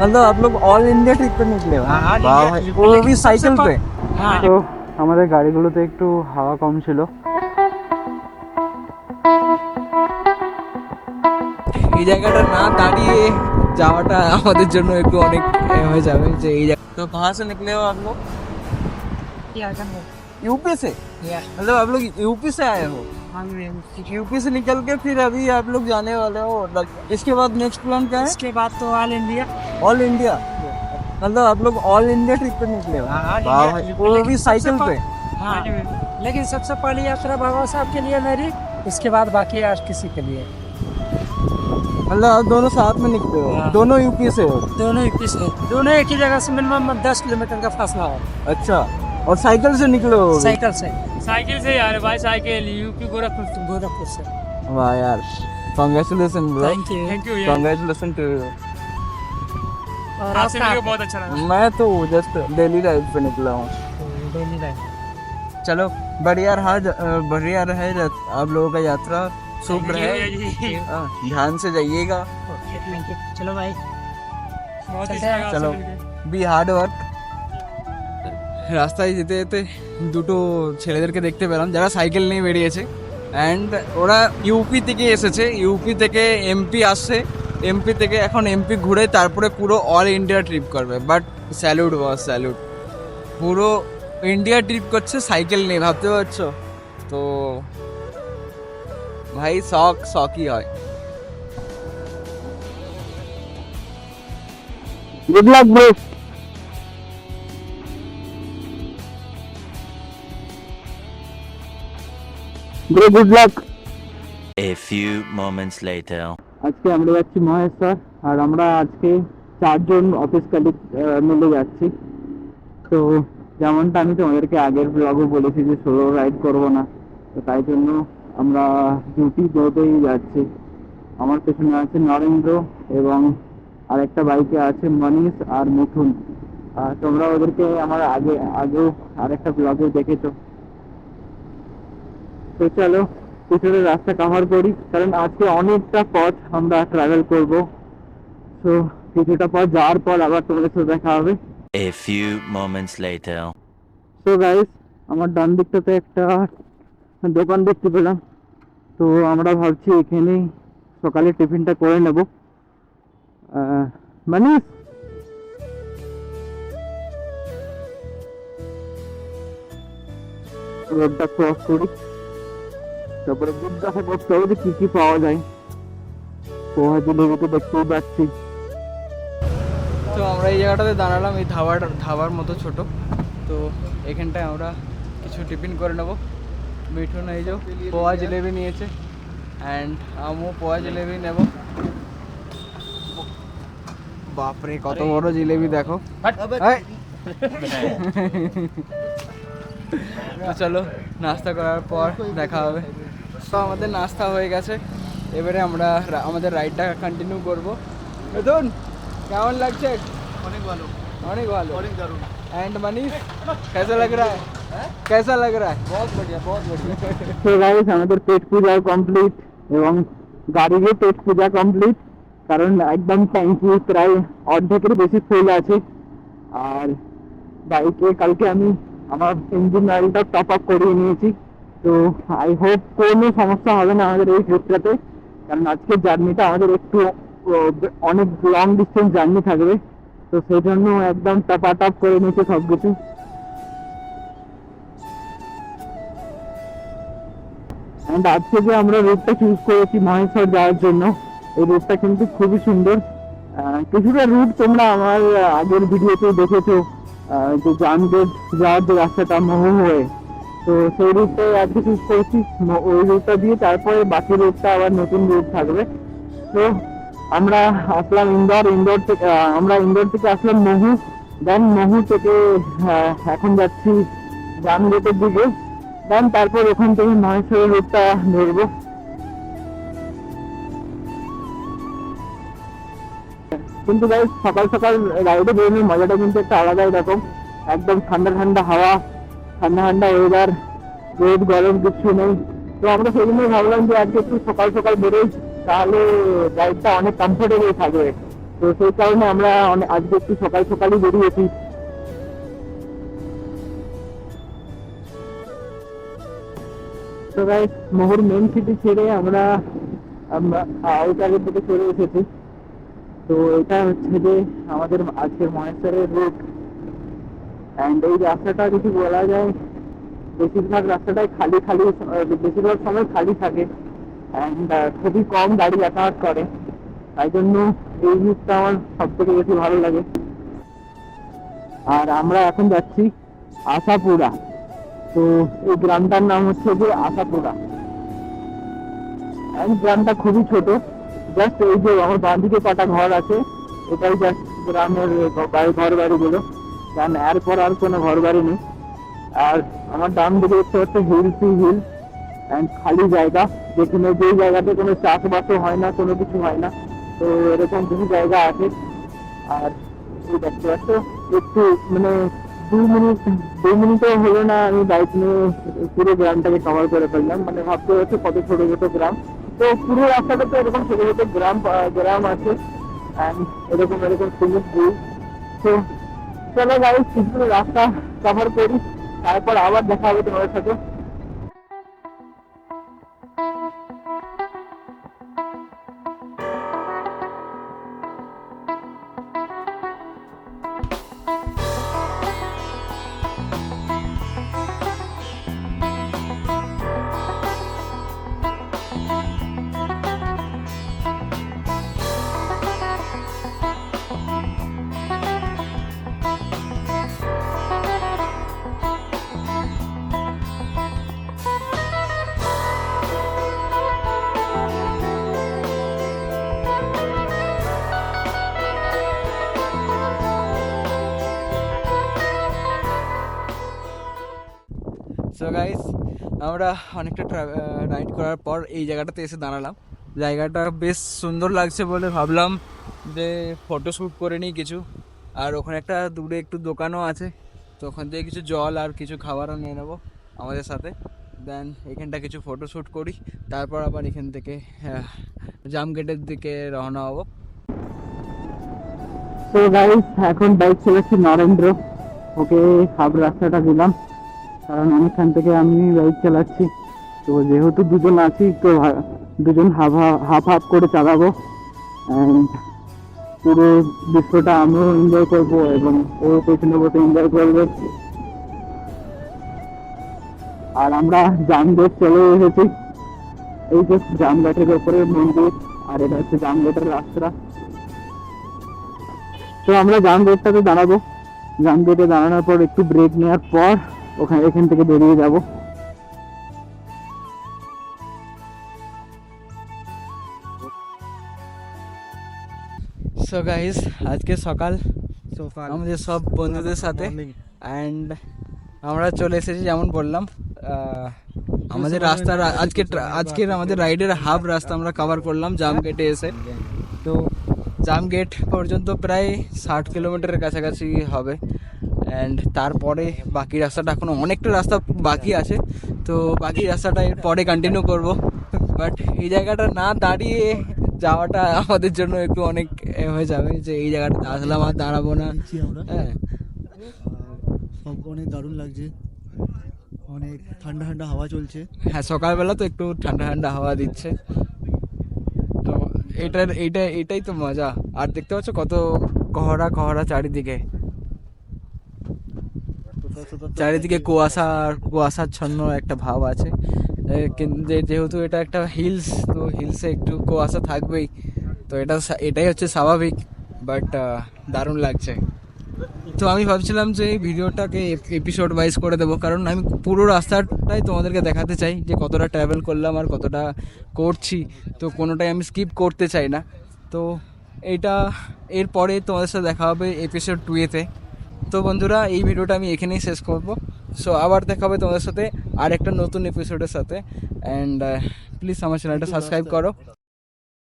मतलब आप लोग ऑल इंडिया ट्रिप पे निकले हो हाँ, all वाह India भाई, trip वो पे भी साइकिल पे हाँ তো আমাদের গাড়িগুলোতে একটু হাওয়া কম ছিল এই জায়গাটা না দাঁড়িয়ে যাওয়াটা আমাদের জন্য একটু অনেক এ হয়ে যাবে যে এই জায়গা তো कहाँ से निकले हो आप लोग यूपी से मतलब आप लोग यूपी से आए हो यूपी से निकल के फिर अभी आप लोग जाने वाले हो लग- इसके बाद नेक्स्ट प्लान क्या है? इसके बाद तो ऑल इंडिया ऑल इंडिया मतलब आप लोग ऑल इंडिया ट्रिप पे निकले हो? हाँ। वो भी साइकिल पे? हाँ लेकिन सबसे पहली यात्रा बाबा साहब के लिए मेरी इसके बाद बाकी आज किसी के लिए। मतलब आप दोनों साथ में निकले हो? हाँ। दोनों यूपी से हो? दोनों एक से। दोनों एक ही जगह से मिनिमम दस किलोमीटर का फासला हो। अच्छा। और साइकिल से निकलो साइकिल से। साइकिल से यार भाई साइकिल यूपी गोरखपुर गोरखपुर से। वाह यार congratulation bro thank you thank you congratulation to you और आपसे मुझे बहुत अच्छा लगा। मैं तो जस्ट डेली लाइफ पे निकला हूँ। डेली लाइफ चलो बढ़िया रहा बढ़िया रहे आप लोगों का यात्रा। शुभ रहे। हाँ, ध्यान से जाइएगा। चलो भाई बहुत अच्छा चलो बी हार्ड वर्क রাস্তায় যেতে যেতে দুটো ছেলেদেরকে দেখতে পেলাম, যারা সাইকেল নিয়ে বেরিয়েছে। অ্যান্ড ওরা ইউপি থেকে এসেছে। ইউপি থেকে এমপি আসছে। এমপি থেকে এখন এমপি ঘুরে তারপরে পুরো অল ইন্ডিয়া ট্রিপ করবে। বাট স্যালুট বস স্যালুট পুরো ইন্ডিয়া ট্রিপ করছে সাইকেল নিয়ে ভাবতে পারছ? তো ভাই, শখ, শখই হয়। Good luck bro bro good luck A few moments later. আজকে আমরা যাচ্ছি মহেশ্বর আর আমরা আজকে চারজন অফিস কালিক মিলে যাচ্ছি। তো যেমনটা আমি তোমাদেরকে আগের ব্লগে বলেছি যে সোলো রাইড করব না তো তাই জন্য আমরা ডিউটি দৌড়েই যাচ্ছি। আমার পেছনে আছে নরেন্দ্র এবং আরেকটা বাইকে আছে মনীষ আর মিঠুন আর তোমরা ওদেরকে আমার আগে আগেও আরেকটা ব্লগে দেখেছ। তো চলো পিছনের রাস্তা কভার করি কারণ আজকে অনেকটা পথ আমরা ট্রাভেল করব। তো কিছুটা পথ যাওয়ার পর আবার তোমাদের সাথে দেখা হবে। A few moments later. তো গাইস আমার ডান দিকটাতে একটা দোকান দেখতে পেলাম। তো আমরা ভাবছি এখানেই সকালে টিফিনটা করে নেব। মানে রোডটা ক্রস করি। তারপরে জিজ্ঞাসা করতে হবে যে কি কি পাওয়া যায়? পোহা জিলেবি তো দেখতেই পাচ্ছি। তো আমরা এই জায়গাটাতে দাঁড়ালাম, এই ধাবার ধাবার মতো ছোট। তো এখানটায় আমরা কিছু টিফিন করে নেব। মিঠুন, এই যে পোয়া জিলেবি নিয়েছে। অ্যান্ড আমিও পোয়া জিলেবি নেব। বাপরে, কত বড় জিলেবি দেখো। চলো, নাস্তা করার পর দেখা হবে। তো আমাদের নাস্তা হয়ে গেছে এবারে আমরা রা- আমাদের রাইডটা কন্টিনিউ করবো মিথুন কেমন লাগছে অনেক ভালো অনেক ভালো অনেক দারুণ एंड मनीष कैसा लग रहा है कैसा लग रहा है बहुत बढ़िया बहुत बढ़िया তো গাইস আমাদের পেট পূজা কমপ্লিট এবং গাড়িরও পেট পূজা কমপ্লিট কারণ একদম ট্যাঙ্কি প্রায় অর্ধেকের বেশি ফুল আছে আর বাইকে কালকে আমি আমার ইঞ্জিন অয়েলটা টপ আপ করিয়ে নিয়েছি তো আই হোপ কোনো সমস্যা হবে না আমাদের এই ট্রিপটাতে কারণ আজকের জার্নিটা আমাদের একটু অনেক লং ডিস্টেন্স জার্নি থাকবে। তো সেই জন্য একদম টপা টপ করে নিয়েছে সব কিছু অ্যান্ড আজকে যে আমরা রুটটা চুজ করেছি মহেশ্বর যাওয়ার জন্য, এই রুটটা কিন্তু খুবই সুন্দর। কিছুটা রুট তোমরা আমার আগের ভিডিওতে দেখেছ। যে জামগেট যাওয়ার যে রাস্তাটা মহু হয়ে তো সেই রুটটাই আজকে চুজ করেছি। ওই রুটটা দিয়ে তারপরে বাকি রুটটা আবার নতুন রুট থাকবে। তো আমরা আসলাম ইন্দোর ইন্দোর থেকে আমরা ইন্দোর থেকে আসলাম মহু। দেন মহু থেকে এখন যাচ্ছি জামগেটের দিকে। দেন তারপর ওখান থেকে মহেশ্বরের রুটটা ধরবো। কিন্তু সকাল সকাল রাইডে বেরোনোর মজাটা কিন্তু একটা আলাদাই রকম। একদম ঠান্ডা ঠান্ডা হাওয়া। ঠান্ডা ঠান্ডা ওয়েদার রোদ, গরম, কিছু নেই। তো আমরা সেই জন্যই ভাবলাম যে আজকে একটু সকাল সকাল বেরোই, তাহলে রাইডটা অনেক কমফোর্টেবল থাকবে। তো সেই কারণে আমরা আজকে একটু সকাল সকালই বেরিয়েছি। তো গাইস মোহর মেন সিটি ছেড়ে আমরা আমরা আউটারের দিকে চলে এসেছি। তো এটা হচ্ছে যে আমাদের আজকের মহেশ্বরের রুট অ্যান্ড এই রাস্তাটা কিছু বলা যায়, বেশিরভাগ রাস্তাটাই খালি খালি, বেশিরভাগ সময় খালি থাকে। অ্যান্ড খুবই কম গাড়ি যাতায়াত করে। তাই জন্য এই রুটটা আমার সব থেকে বেশি ভালো লাগে। আর আমরা এখন যাচ্ছি আশাপুরা। তো এই গ্রামটার নাম হচ্ছে যে আশাপুরা। এই গ্রামটা খুবই ছোট। জাস্ট এই যে আমার বাঁদিকে কটা ঘর আছে, এটাই জাস্ট গ্রামের ঘর, বাড়িগুলো। কারণ এরপর আর কোনো ঘর বাড়ি নেই। আর আমার ডান দিকে দেখতে হচ্ছে হিলসি হিল অ্যান্ড খালি জায়গা। যেখানে যেই জায়গাতে কোনো চাষবাসও হয় না, কোনো কিছু হয় না। তো এরকম কিছু জায়গা আছে। আর দেখতে পাচ্ছ, একটু মানে দু মিনিট দু মিনিটও হলো না আমি বাইক নিয়ে পুরো গ্রামটাকে কভার করে ফেললাম। মানে ভাবতে হচ্ছে কত ছোট ছোট গ্রাম। তো পুরো রাস্তাটা তো এরকম ছোট ছোট গ্রাম গ্রাম আছে। অ্যান্ড এরকম এরকম ভিউ তো চলো গাড়ি কিছু রাস্তা কভার করি তারপর আবার দেখা হবে তোমাদের সাথে। গাইস, আমরা অনেকটা রাইড করার পর এই জায়গাটাতে এসে দাঁড়ালাম। জায়গাটা বেশ সুন্দর লাগছে বলে ভাবলাম যে ফটো শ্যুট করে নিই কিছু। আর ওখানে একটা দূরে একটু দোকানও আছে, তো ওখান থেকে কিছু জল আর কিছু খাবারও নিয়ে নেব আমাদের সাথে। দেন এখানটা কিছু ফটো শ্যুট করি, তারপর আবার এখান থেকে জাম গেটের দিকে রওনা হব। তো গাইস এখন বাইক চলেছি নরেন্দ্র। ওকে হাফ রাস্তাটা দিলাম। কারণ অনেকখান থেকে আমি বাইক চালাচ্ছি। তো যেহেতু দুজন আছি, তো দুজন হাফ হাফ হাফ করে চালাবো। পুরো দৃশ্যটা আমিও এনজয় করব এবং ও পেছনে বসে এনজয় করবে। আর আমরা জামগেট চলে এসেছি। এই যে জামঘাটের ওপরে মন্দির, আর এটা হচ্ছে জামঘাটের রাস্তা। তো আমরা জাম গেটটাতে দাঁড়াবো। জাম গেটে দাঁড়ানোর পর একটু ব্রেক নেওয়ার পর ওখানে এখান থেকে বেরিয়ে যাব। সো গাইস আজকে সকাল। আমাদের সব বন্ধুদের সাথে। অ্যান্ড আমরা চলে এসেছি যেমন বললাম আমাদের রাস্তার আজকে আজকের আমাদের রাইডের হাফ রাস্তা আমরা কভার করলাম জাম গেটে এসে। তো জাম গেট পর্যন্ত প্রায় ষাট কিলোমিটারের কাছাকাছি হবে। অ্যান্ড তারপরে বাকি রাস্তাটা এখনও অনেকটা রাস্তা বাকি আছে। তো বাকি রাস্তাটা পরে কন্টিনিউ করব। বাট এই জায়গাটা না দাঁড়িয়ে যাওয়াটা আমাদের জন্য একটু অনেক হয়ে যাবে যে এই জায়গাটা আসলাম আর দাঁড়াবো না। হ্যাঁ। অনেক দারুণ লাগছে। অনেক ঠান্ডা ঠান্ডা হাওয়া চলছে। হ্যাঁ সকালবেলা তো একটু ঠান্ডা ঠান্ডা হাওয়া দিচ্ছে। তো এটার এইটা এটাই তো মজা। আর দেখতে পাচ্ছ কত কহরা কহরা চারিদিকে। চারিদিকে কুয়াশা আর কুয়াশাচ্ছন্ন একটা ভাব আছে। যেহেতু এটা একটা হিলস, তো হিলসে একটু কুয়াশা থাকবেই। তো এটা এটাই হচ্ছে স্বাভাবিক, বাট দারুণ লাগছে। তো আমি ভাবছিলাম যে এই ভিডিওটাকে এপিসোড ওয়াইজ করে দেবো, কারণ আমি পুরো রাস্তাটাই তোমাদেরকে দেখাতে চাই যে কতটা ট্রাভেল করলাম আর কতটা করছি। তো কোনোটাই আমি স্কিপ করতে চাই না। তো এইটা এরপরে তোমাদের সাথে দেখা হবে এপিসোড টুয়েতে তো বন্ধুরা এই ভিডিওটা আমি এখানেই শেষ করব। সো আবার দেখা হবে তোমাদের সাথে আর একটা নতুন এপিসোডের সাথে। অ্যান্ড প্লিজ আমার চ্যানেলটা সাবস্ক্রাইব করো।